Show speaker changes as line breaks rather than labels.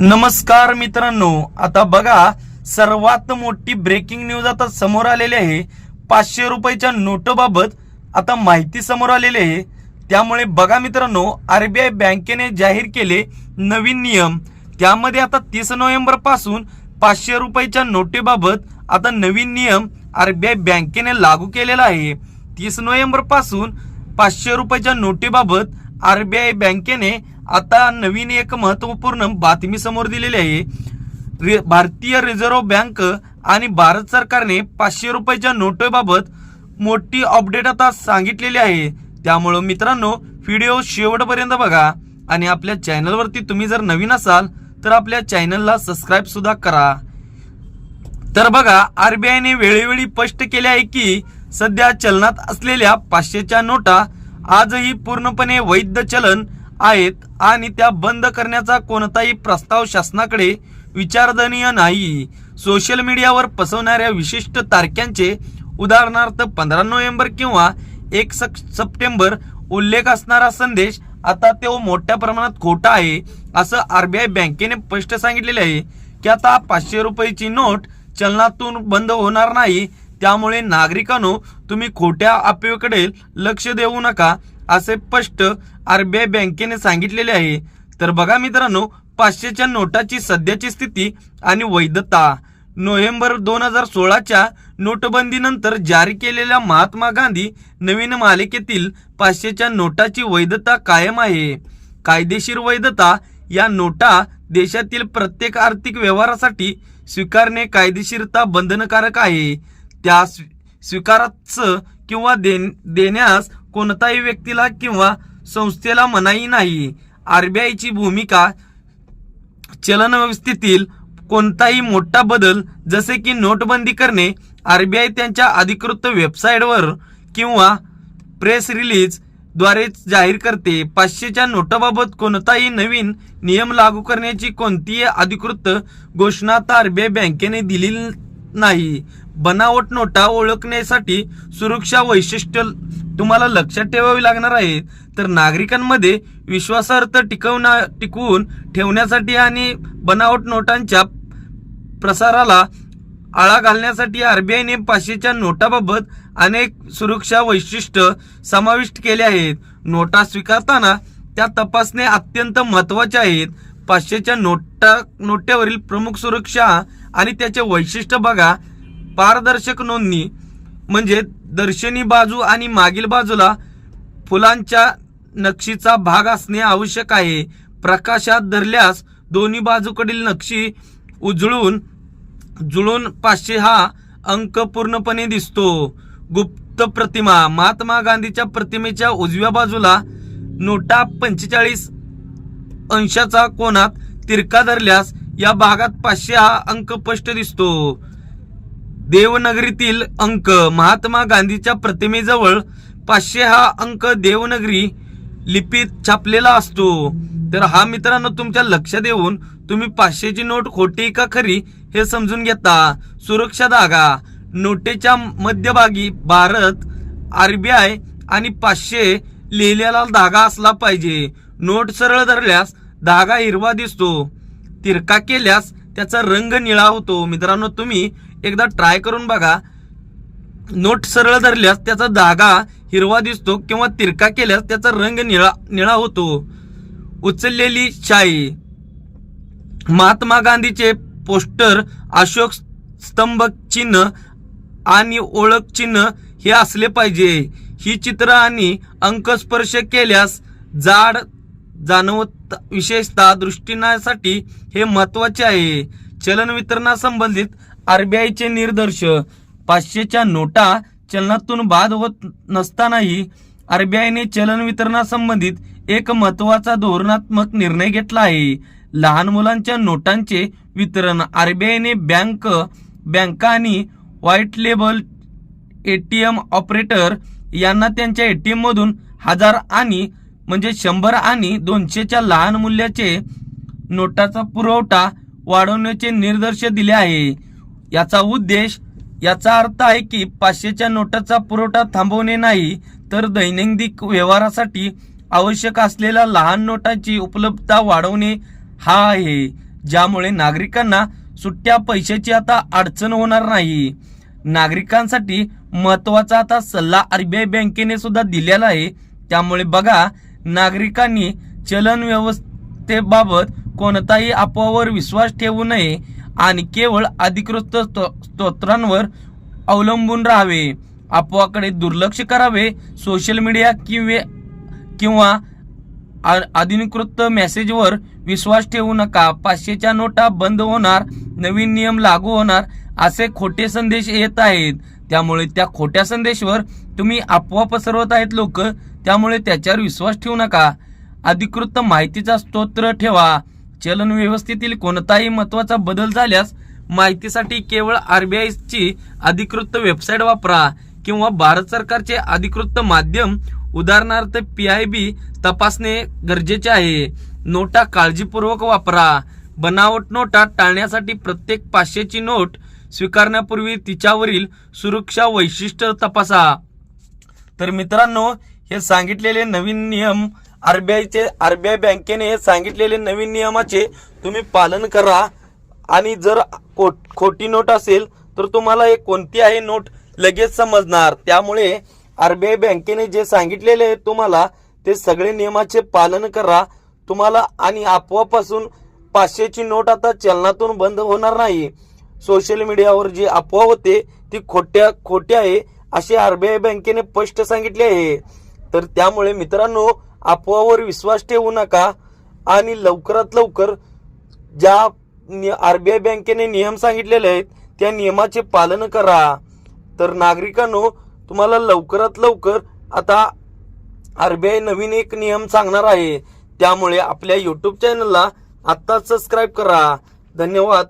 नमस्कार मित्रांनो आता बघा सर्वात मोठी ब्रेकिंग न्यूज आता समोर आलेली आहे. पाचशे रुपयाच्या नोटबाबत आता माहिती समोर आलेली आहे. त्यामुळे बघा मित्रांनो आरबीआय बँकेने जाहीर केले नवीन नियम. त्यामध्ये आता तीस नोव्हेंबरपासून पाचशे रुपयाच्या नोटेबाबत आता नवीन नियम आरबीआय बँकेने लागू केलेला आहे. तीस नोव्हेंबरपासून पाचशे रुपयाच्या नोटेबाबत आरबीआय बँकेने आता नवीन एक महत्त्वपूर्ण बातमी समोर दिलेली आहे. रि- भारतीय रिझर्व्ह बँक आणि भारत सरकारने पाचशे रुपयाच्या नोटेबाबत मोठी अपडेट आता सांगितलेली आहे. त्यामुळं मित्रांनो व्हिडिओ शेवटपर्यंत बघा आणि आपल्या चॅनलवरती तुम्ही जर नवीन असाल तर आपल्या चॅनलला सबस्क्राईब सुद्धा करा. तर बघा आरबीआयने वेळोवेळी स्पष्ट केले आहे की सध्या चलनात असलेल्या पाचशेच्या नोटा आजही पूर्णपणे वैध चलन आहेत. आणि त्या बंद करण्याचा कोणताही प्रस्ताव शासनाकडे विचारधनीय नाही. सोशल मीडियावर पसवणाऱ्या विशिष्ट तारख्यांचे उदाहरणार्थ पंधरा नोव्हेंबर किंवा एक सप्टेंबर उल्लेख असणारा संदेश आता तो मोठ्या प्रमाणात खोटा आहे असं आरबीआय बँकेने स्पष्ट सांगितलेले आहे. की आता पाचशे रुपयाची नोट चलनातून बंद होणार नाही त्यामुळे नागरिकांनो तुम्ही खोट्या अपेकडे लक्ष देऊ नका. असे स्पष्ट आरबीआय बँकेने सांगितलेले आहे. तर बघा मित्रांनो पाचशेच्या नोटाची सध्याची स्थिती आणि वैधता. नोव्हेंबर दोन हजार सोळाच्या नोटबंदीनंतर जारी केलेल्या महात्मा गांधी नवीन मालिकेतील पाचशेच्या नोटाची वैधता कायम आहे. कायदेशीर वैधता या नोटा देशातील प्रत्येक आर्थिक व्यवहारासाठी स्वीकारणे कायदेशीरता बंधनकारक आहे. त्या स्वी- स्वीकाराचं किंवा देन- देण्यास कोणताही व्यक्तीला किंवा संस्थेला मनाई नाही. आरबीआयची भूमिका चलन व्यवस्थेतील कोणताही मोठा बदल जसे की नोटबंदी करणे आरबीआय त्यांच्या अधिकृत वेबसाईटवर किंवा प्रेस रिलीजद्वारे जाहीर करते. पाचशेच्या नोटाबाबत कोणताही नवीन नियम लागू करण्याची कोणतीही अधिकृत घोषणा तर आरबीआय बँकेने दिली नाही. बनावट नोटा ओळखण्यासाठी सुरक्षा वैशिष्ट्य तुम्हाला लक्षात ठेवावी लागणार आहे तर नागरिकांमध्ये विश्वासार्थ टिकवणा टिकवून ठेवण्यासाठी आणि बनावट नोटांच्या प्रसाराला आळा घालण्यासाठी आरबीआयने पाचशेच्या नोटाबाबत अनेक सुरक्षा वैशिष्ट्य समाविष्ट केले आहेत. नोटा स्वीकारताना त्या तपासणे अत्यंत महत्त्वाचे आहेत. पाचशेच्या नोटा नोट्यावरील प्रमुख सुरक्षा आणि त्याचे वैशिष्ट्य बघा. पारदर्शक नोंदणी म्हणजे दर्शनी बाजू आणि मागील बाजूला फुलांच्या नक्षीचा भाग असणे आवश्यक आहे. प्रकाशात धरल्यास दोन्ही बाजूकडील नक्षी उजळून जुळून पाचशे हा अंक पूर्णपणे दिसतो. गुप्त प्रतिमा महात्मा गांधीच्या प्रतिमेच्या उजव्या बाजूला नोटा पंचेचाळीस अंशाचा कोणात तिरका धरल्यास या भागात पाचशे हा अंक स्पष्ट दिसतो. देवनगरीतील अंक महात्मा गांधीच्या प्रतिमेजवळ पाचशे हा अंक देवनगरी लिपीत छापलेला असतो. तर हा मित्रांनो तुमच्या लक्षात येऊन तुम्ही पाचशेची नोट खोटी का खरी हे समजून घेता. सुरक्षा धागा नोटेच्या मध्यभागी भारत आरबीआय आणि पाचशे लिहिलेला धागा असला पाहिजे. नोट सरळ धरल्यास धागा हिरवा दिसतो. तिरका केल्यास त्याचा रंग निळा होतो. मित्रांनो तुम्ही एकदा ट्राय करून बघा. नोट सरळ धरल्यास त्याचा धागा हिरवा दिसतो किंवा तिरका केल्यास त्याचा रंग निळा निळा होतो. उचललेली शाई. महात्मा गांधीचे पोस्टर अशोक स्तंभ चिन्ह आणि ओळख चिन्ह हे असले पाहिजे. ही चित्र आणि अंक स्पर्श केल्यास जाड जाणवत विशेषतः दृष्टीनासाठी हे महत्त्वाचे आहे. चलन वितरणासंबंधित आरबीआयचे निर्देश पाचशेच्या नोटा चलनातून बाद होत नसतानाही आरबीआयने चलन वितरणासंबंधित एक महत्त्वाचा धोरणात्मक निर्णय घेतला आहे. लहान मुलांच्या नोटांचे वितरण आरबीआयने बँक बँका आणि व्हाईट लेबल एटीएम ऑपरेटर यांना त्यांच्या एटीएम मधून हजार आणि म्हणजे शंभर आणि दोनशेच्या लहान मूल्याचे नोटाचा पुरवठा वाढवण्याचे निर्देश दिले आहे. याचा उद्देश याचा अर्थ आहे की पाचशेच्या नोटाचा पुरवठा थांबवणे नाही तर दैनंदिन व्यवहारासाठी आवश्यक असलेल्या लहान नोटाची उपलब्धता वाढवणे हा आहे ज्यामुळे नागरिकांना सुट्ट्या पैशाची आता अडचण होणार नाही. नागरिकांसाठी महत्त्वाचा आता सल्ला आरबीआय बँकेने सुद्धा दिलेला आहे. त्यामुळे बघा नागरिकांनी चलन व्यवस्थेबाबत कोणताही अफवावर विश्वास ठेवू नये. आणि केवळ अधिकृत स्तो- स्तोत्रांवर अवलंबून राहावे. आपोआकडे दुर्लक्ष करावे. सोशल मीडिया किंवा किंवा अधिकृत मेसेजवर विश्वास ठेवू नका. पाचशेच्या नोटा बंद होणार. नवीन नियम लागू होणार. असे खोटे संदेश येत आहेत. त्यामुळे त्या खोट्या संदेशवर तुम्ही अफवा पसरवत आहेत लोक. त्यामुळे त्याच्यावर विश्वास ठेवू नका. अधिकृत माहितीचा स्तोत्र ठेवा. चलन व्यवस्थेतील कोणताही महत्त्वाचा बदल झाल्यास माहितीसाठी केवळ आरबीआयची अधिकृत वेबसाईट वापरा किंवा भारत सरकारचे अधिकृत माध्यम उदाहरणार्थ पी आय बी तपासणे गरजेचे आहे. नोटा काळजीपूर्वक वापरा. बनावट नोटा टाळण्यासाठी प्रत्येक पाचशेची नोट स्वीकारण्यापूर्वी तिच्यावरील सुरक्षा वैशिष्ट्य तपासा. तर मित्रांनो हे सांगितलेले नवीन नियम आरबीआयचे आरबीआय बँकेने सांगितलेले नवीन नियमाचे तुम्ही पालन करा. आणि जर खो खोटी नोट असेल तर तुम्हाला हे कोणती आहे नोट लगेच समजणार. त्यामुळे आरबीआय बँकेने जे सांगितलेले आहे तुम्हाला ते सगळे नियमाचे पालन करा. तुम्हाला आणि अफवापासून पाचशेची नोट आता चलनातून बंद होणार नाही. सोशल मीडियावर जी अफवा होते ती खोट्या खोटी आहे असे आरबीआय बँकेने स्पष्ट सांगितले आहे. तर त्यामुळे मित्रांनो अफवावर विश्वास ठेवू नका आणि लवकरात लवकर ज्या आरबीआय बँकेने नियम सांगितलेले आहेत त्या नियमाचे पालन करा. तर नागरिकांनो तुम्हाला लवकरात लवकर आता आरबीआय नवीन एक नियम सांगणार आहे. त्यामुळे आपल्या यूट्यूब चॅनलला आत्ताच सबस्क्राईब करा. धन्यवाद.